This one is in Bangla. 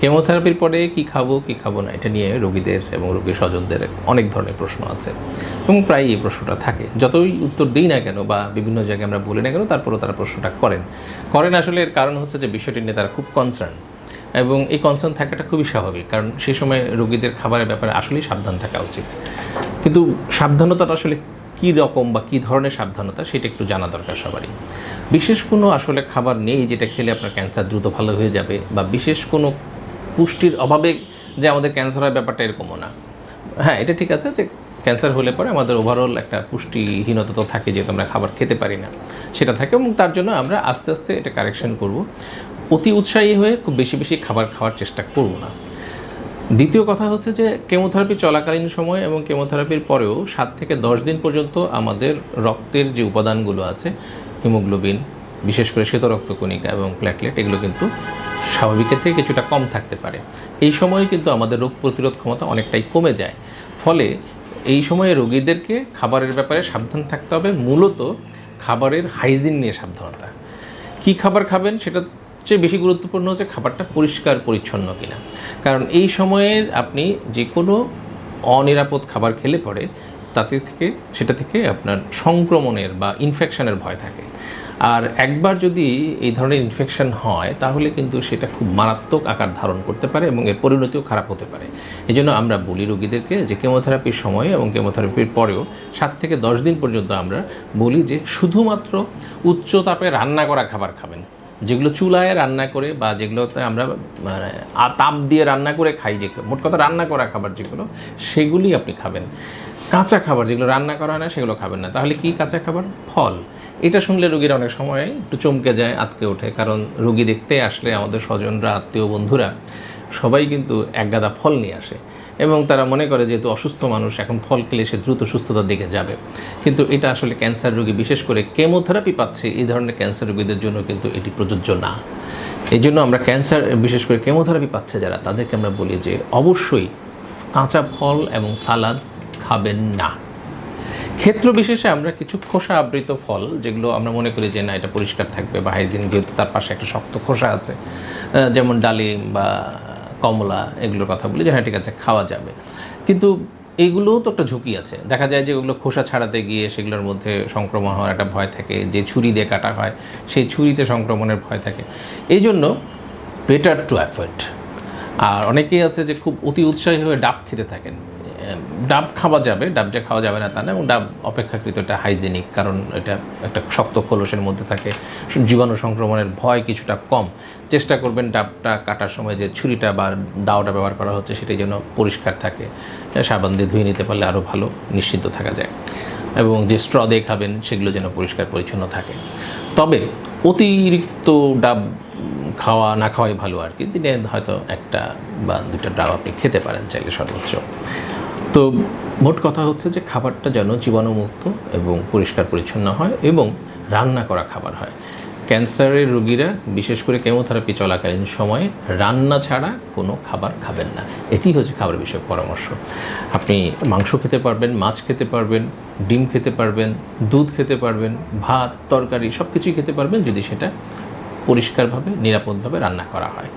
কেমোথেরাপির পরে কি খাব কি খাব না, এটা নিয়ে রোগীদের এবং রোগীর স্বজনদের অনেক ধরনের প্রশ্ন আছে। এবং প্রায় এই প্রশ্নটা থাকে। যতই উত্তর দিই না কেন বা বিভিন্ন জায়গায় আমরা বলি না কেন, তারপরেও তারা প্রশ্নটা করেন। করেন আসলে এর কারণ হচ্ছে যে বিষয়টি নিয়ে তারা খুব কনসার্ন এবং এই কনসার্ন থাকাটা খুবই স্বাভাবিক। কারণ সেই সময় রোগীদের খাবারের ব্যাপারে আসলেই সাবধান থাকা উচিত। কিন্তু সাবধানতাটা আসলে কী রকম বা কী ধরনের সাবধানতা, সেটা একটু জানা দরকার সবারই। বিশেষ কোনো আসলে খাবার নেই যেটা খেলে আপনার ক্যান্সার দ্রুত ভালো হয়ে যাবে বা বিশেষ কোনো পুষ্টির অভাবে যে আমাদের ক্যান্সার হয়, ব্যাপারটা এরকমও না। হ্যাঁ এটা ঠিক আছে যে ক্যান্সার হলে পরে আমাদের ওভারঅল একটা পুষ্টিহীনতা তো থাকে যেহেতু আমরা খাবার খেতে পারি না। সেটা থাকে এবং তার জন্য আমরা আস্তে আস্তে এটা কারেকশন করব। অতি উৎসাহী হয়ে খুব বেশি বেশি খাবার খাওয়ার চেষ্টা করব না। দ্বিতীয় কথা হচ্ছে যে কেমোথেরাপি চলাকালীন সময় এবং কেমোথেরাপির পরেও সাত থেকে দশ দিন পর্যন্ত আমাদের রক্তের যে উপাদানগুলো আছে হিমোগ্লোবিন বিশেষ করে শ্বেত রক্তকণিকা এবং প্ল্যাটলেট এগুলো কিন্তু স্বাভাবিকের থেকে কিছুটা কম থাকতে পারে। এই সময়ে কিন্তু আমাদের রোগ প্রতিরোধ ক্ষমতা অনেকটাই কমে যায়। ফলে এই সময়ে রোগীদেরকে খাবারের ব্যাপারে সাবধান থাকতে হবে, মূলত খাবারের হাইজিন নিয়ে সাবধানতা। কী খাবার খাবেন সেটা চেয়ে বেশি গুরুত্বপূর্ণ হচ্ছে খাবারটা পরিষ্কার, পরিচ্ছন্ন কিনা। কারণ এই সময়ে আপনি যে কোনো অনিরাপদ খাবার খেলে পরে তাতে থেকে, সেটা থেকে আপনার সংক্রমণের বা ইনফেকশনের ভয় থাকে। আর একবার যদি এই ধরনের ইনফেকশন হয়, তাহলে কিন্তু সেটা খুব মারাত্মক আকার ধারণ করতে পারে এবং এর পরিণতিও খারাপ হতে পারে। এই জন্য আমরা বলি রোগীদেরকে যে কেমোথেরাপির সময়ে এবং কেমোথেরাপির পরেও সাত থেকে দশ দিন পর্যন্ত আমরা বলি যে শুধুমাত্র উচ্চ তাপে রান্না করা খাবার খাবেন। যেগুলো চুলায় রান্না করে বা যেগুলোতে আমরা মানে তাপ দিয়ে রান্না করে খাই, যে মোট কথা রান্না করা খাবার যেগুলো, সেগুলি আপনি খাবেন। কাঁচা খাবার যেগুলো রান্না করা হয় না, সেগুলো খাবেন না। তাহলে কি কাঁচা খাবার? ফল। এটা শুনলে রোগীরা অনেক সময় একটু চমকে যায়, আতকে ওঠে। কারণ রোগী দেখতে আসলে আমাদের স্বজনরা, আত্মীয় বন্ধুরা সবাই কিন্তু একগাদা ফল নিয়ে আসে। এবং তারা মনে করে যেহেতু অসুস্থ মানুষ, এখন ফল খেলে সে দ্রুত সুস্থতার দিকে যাবে। কিন্তু এটা আসলে ক্যান্সার রোগী, বিশেষ করে কেমোথেরাপি পাচ্ছে, এই ধরনের ক্যান্সার রোগীদের জন্য কিন্তু এটি প্রযোজ্য না। এই জন্য আমরা ক্যান্সার, বিশেষ করে কেমোথেরাপি পাচ্ছে যারা, তাদেরকে আমরা বলি যে অবশ্যই কাঁচা ফল এবং সালাদ খাবেন না। ক্ষেত্র বিশেষে আমরা কিছু খোসা আবৃত ফল, যেগুলো আমরা মনে করি যে না, এটা পরিষ্কার থাকবে বা হাইজিন যেহেতু তার পাশে একটা শক্ত খোসা আছে যেমন ডালিম বা কমলা, এগুলোর কথা বলি যে হ্যাঁ ঠিক আছে, খাওয়া যাবে। কিন্তু এইগুলোও তো একটা ঝুঁকি আছে। দেখা যায় যে ওগুলো খোসা ছাড়াতে গিয়ে সেগুলোর মধ্যে সংক্রমণ হওয়ার একটা ভয় থাকে, যে ছুরি দিয়ে কাটা হয়, সেই ছুরিতে সংক্রমণের ভয় থাকে। এই জন্য বেটার টু অ্যাভয়েড আর অনেকেই আছে যে খুব অতি উৎসাহী হয়ে ডাব খেতে থাকেন। ডাব খাওয়া যাবে, ডাব যে খাওয়া যাবে না তা না, এবং ডাব অপেক্ষাকৃত এটা হাইজেনিক, কারণ এটা একটা শক্ত খোলসের মধ্যে থাকে, জীবাণু সংক্রমণের ভয় কিছুটা কম। চেষ্টা করবেন ডাবটা কাটার সময় যে ছুরিটা বা দাওটা ব্যবহার করা হচ্ছে সেটা যেন পরিষ্কার থাকে সাবান দিয়ে ধুয়ে নিতে পারলে আরও ভালো নিশ্চিন্ত থাকা যায়, এবং যে স্ট্র দিয়ে খাবেন সেগুলো যেন পরিষ্কার পরিচ্ছন্ন থাকে। তবে অতিরিক্ত ডাব খাওয়া না খাওয়াই ভালো আর কি, দিনে হয়তো একটা বা দুটা ডাব আপনি খেতে পারেন চাইলে সর্বোচ্চ। তো মোট কথা হচ্ছে যে খাবারটা যেন জীবাণুমুক্ত এবং পরিষ্কার পরিচ্ছন্ন হয় এবং রান্না করা খাবার হয়। ক্যান্সারের রোগীরা, বিশেষ করে কেমোথেরাপি চলাকালীন সময়ে, রান্না ছাড়া কোনো খাবার খাবেন না। এটি হচ্ছে খাবার বিষয়ক পরামর্শ। আপনি মাংস খেতে পারবেন, মাছ খেতে পারবেন, ডিম খেতে পারবেন, দুধ খেতে পারবেন, ভাত, তরকারি সব কিছুই খেতে পারবেন যদি সেটা পরিষ্কারভাবে, নিরাপদভাবে রান্না করা হয়।